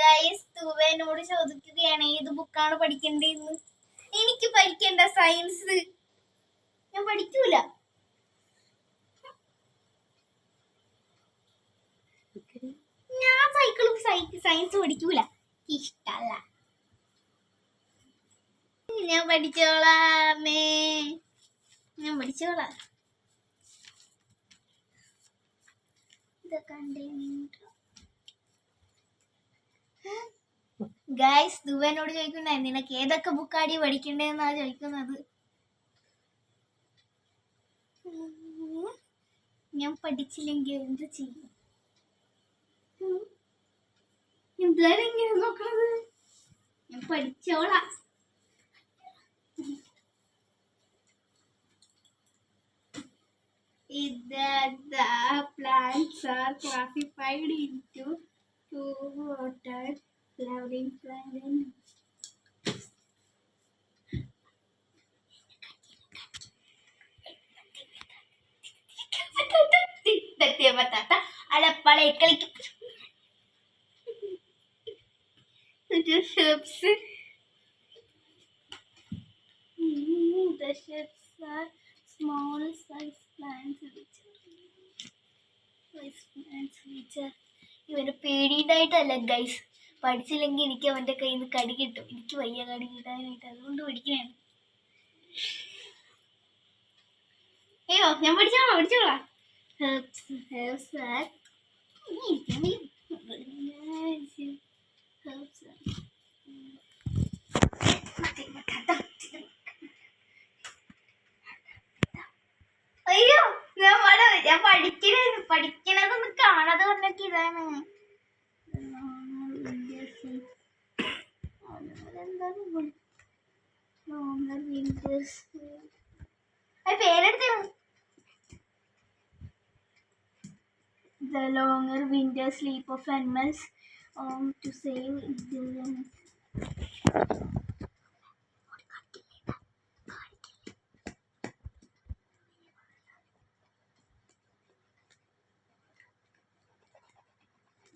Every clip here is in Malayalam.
ഗൈസ് തുവേനോട് ചോദിക്കുകയാണ് ഏത് ബുക്കാണ് പഠിക്കേണ്ടതെന്ന്? എനിക്ക് പഠിക്കേണ്ട സയൻസ് ഞാൻ പഠിക്കൂല. ഞാൻ സൈക്കിളും സയൻസ് പഠിക്കൂല. ഇഷ്ടല്ല. ഞാൻ പഠിച്ചോളാമേ. ഞാൻ പഠിച്ചോളാം. ഇതൊക്കെ ഗൈസ് ദുബനോട് ചോദിക്കുന്നേ നിനക്ക് ഏതൊക്കെ ബുക്കാടി പഠിക്കണ്ടേന്നാ ചോദിക്കുന്നത്. ഞാൻ പഠിച്ചില്ലെങ്കിൽ എന്ത് ചെയ്യും. എന്താണ് ഇങ്ങനെ നോക്കണത് ഞാൻ പഠിച്ചോളാം that the plants are classified into two flowering plant and ഇതൊക്കെ പറ്റാത്ത അലപ്പളെ കളിക്കും The ships. Mm, the ships are small size plants which are size plants which are ഇവന് പേടിയിട്ടായിട്ടല്ല ഗൈസ് പഠിച്ചില്ലെങ്കിൽ എനിക്ക് അവന്റെ കയ്യിൽ നിന്ന് കടി കിട്ടും. എനിക്ക് വയ്യ കടി കിട്ടാനായിട്ട്. അതുകൊണ്ട് പഠിക്കണേ. അയ്യോ ഞാൻ പഠിച്ചോളാം പഠിച്ചോളാം are ഇനി ഇരിക്കാൻ വയ്യ. Herbs are അയ്യോ ഞാൻ പട ഞാൻ പഠിക്കണ പഠിക്കണതൊന്ന് കാണാതെ പറഞ്ഞൊക്കെ ഇതാണ് പേരെടുത്തു The longer winter sleep of animals um, to save the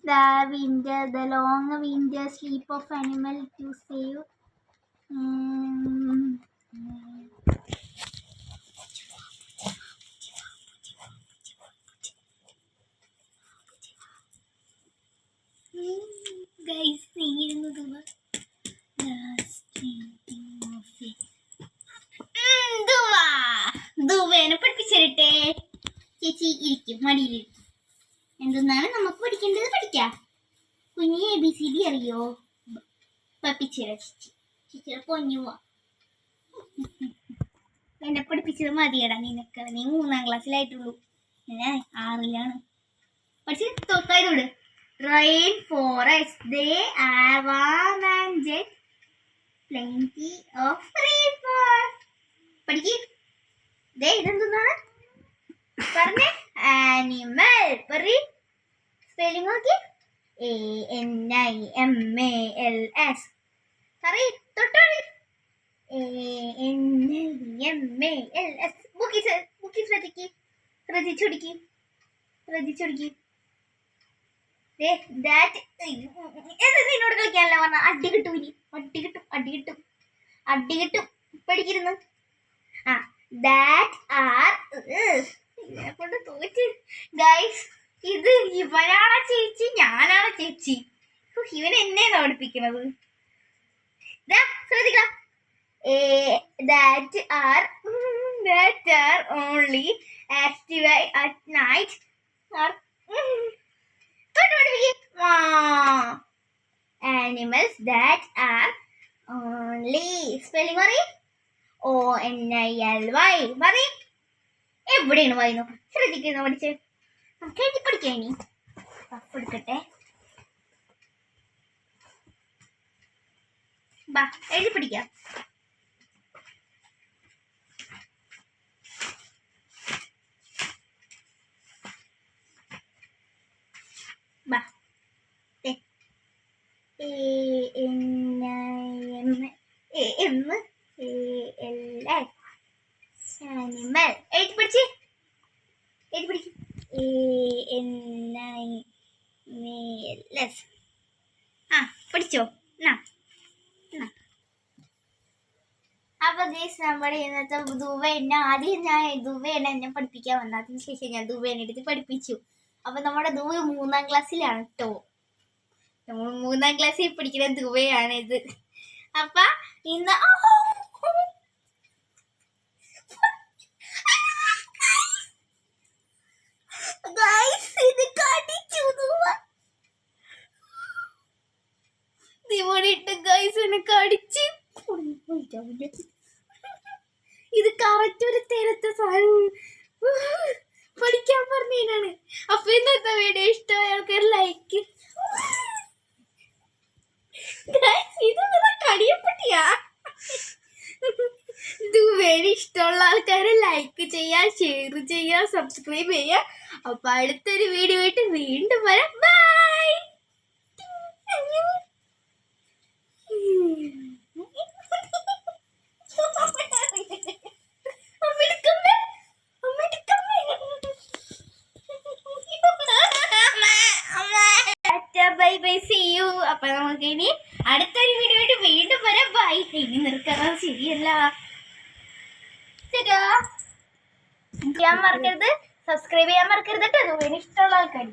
the winter, the long winter sleep of animal to save. Mm, guys, ദുബ ദുബ ദുബേനെ പഠിപ്പിച്ചിരട്ടെ ചേച്ചി ഇരിക്കും മടിയിലിരിക്കും എന്തെന്നാണ് നമുക്ക് പഠിക്കേണ്ടത് പഠിക്കാം. കുഞ്ഞി എ ബി സി ഡി അറിയോ? പൊന്നു എന്നെ പഠിപ്പിച്ചത് മതിയടാ നിനക്ക്. നീ മൂന്നാം ക്ലാസ്സിലായിട്ടുള്ളൂ. ഞാൻ ആറിലാണ് പഠിച്ച് തൊട്ടായതോട് റെയിൻ ഫോറസ്റ്റ് ദേ ആവാം ആൻഡ് ജെറ്റ് പഠിക്ക്. ദേ ഇതെന്താണ് പറഞ്ഞേ. ആനിമൽ പറ സ്പെല്ലിംഗ് നോക്കി. A N I M A L S പറ തൊട്ടോളി A N I M A L S ബുക്കി ബുക്കി ശ്രദ്ധിക്ക്. ശ്രദ്ധിച്ചൊടിക്ക്. ശ്രദ്ധിച്ചൊടിക്ക്. എന്നോട് കളിക്കാനല്ല പറഞ്ഞ? അടി കിട്ടും ഇനി. അടി കിട്ടും അടി കിട്ടും. അടി കിട്ടും. പഠിക്കിരുന്നു ആ ദാറ്റ് ആർ കൊണ്ട് തോറ്റ്. ഗൈസ് ഇത് ഇവരാണ ചേച്ചി? ഞാനാണ് ചേച്ചി? ഇവൻ എന്നെ പഠിപ്പിക്കണത് that are that are only night are animals that only spelling പറയും. O N I L Y പറയും. എവിടെയാണ് വൈ നോക്കാം ശ്രദ്ധിക്കുന്നു പഠിച്ച്? നമുക്ക് എഴുതി പഠിക്കാം ഇനി. പഫ് എടുക്കട്ടെ. ബാ എഴുതി പിടിക്കാം. ബാ എഴുതി പിടിച്ച്. എഴുതി എസ് ആ. അപ്പൊ ഗൈസ് നമ്മുടെ ഇന്നത്തെ ദുബ എന്നെ ആദ്യം ഞാൻ ദുബ എന്നെ എന്നെ പഠിപ്പിക്കാൻ വന്നു. അതിന് ശേഷം ഞാൻ ദുബ എന്നെ എടുത്ത് പഠിപ്പിച്ചു. അപ്പൊ നമ്മുടെ ദുബ മൂന്നാം ക്ലാസ്സിലാണ് കേട്ടോ നമ്മൾ മൂന്നാം ക്ലാസ്സിൽ പഠിക്കുന്ന ദുബയാണ് ഇത് അപ്പൊ ഇന്ന് Guys, ഇത് കറക്റ്റ് ഒരു തരത്തെ സാധനം. പഠിക്കാൻ പറഞ്ഞതിനാണ് അപ്പൊ ഇന്നത്തെ വീഡിയോ ഇഷ്ടമായ ആൾക്കാർ ലൈക്ക് ഇത് കടിയപ്പട്ടിയാ? ഇത് വേറെ ഇഷ്ടമുള്ള ആൾക്കാരെ ലൈക്ക് ചെയ്യാ ഷെയർ ചെയ്യാ സബ്സ്ക്രൈബ് ചെയ്യാ. അപ്പൊ അടുത്തൊരു വീഡിയോ ആയിട്ട് വീണ്ടും വരാം. ബൈ ബൈ ബൈ സി അപ്പൊ നമുക്ക് ഇനി അടുത്തൊരു വീഡിയോ ആയിട്ട് വീണ്ടും വരാം. ബൈ ഇനി നിർക്കുന്നത് ശരിയല്ല. ചെയ്യാൻ മറക്കരുത്. സബ്സ്ക്രൈബ് ചെയ്യാൻ മറക്കരുത് കേട്ടോ. ഇഷ്ടമുള്ള ആൾക്കാർ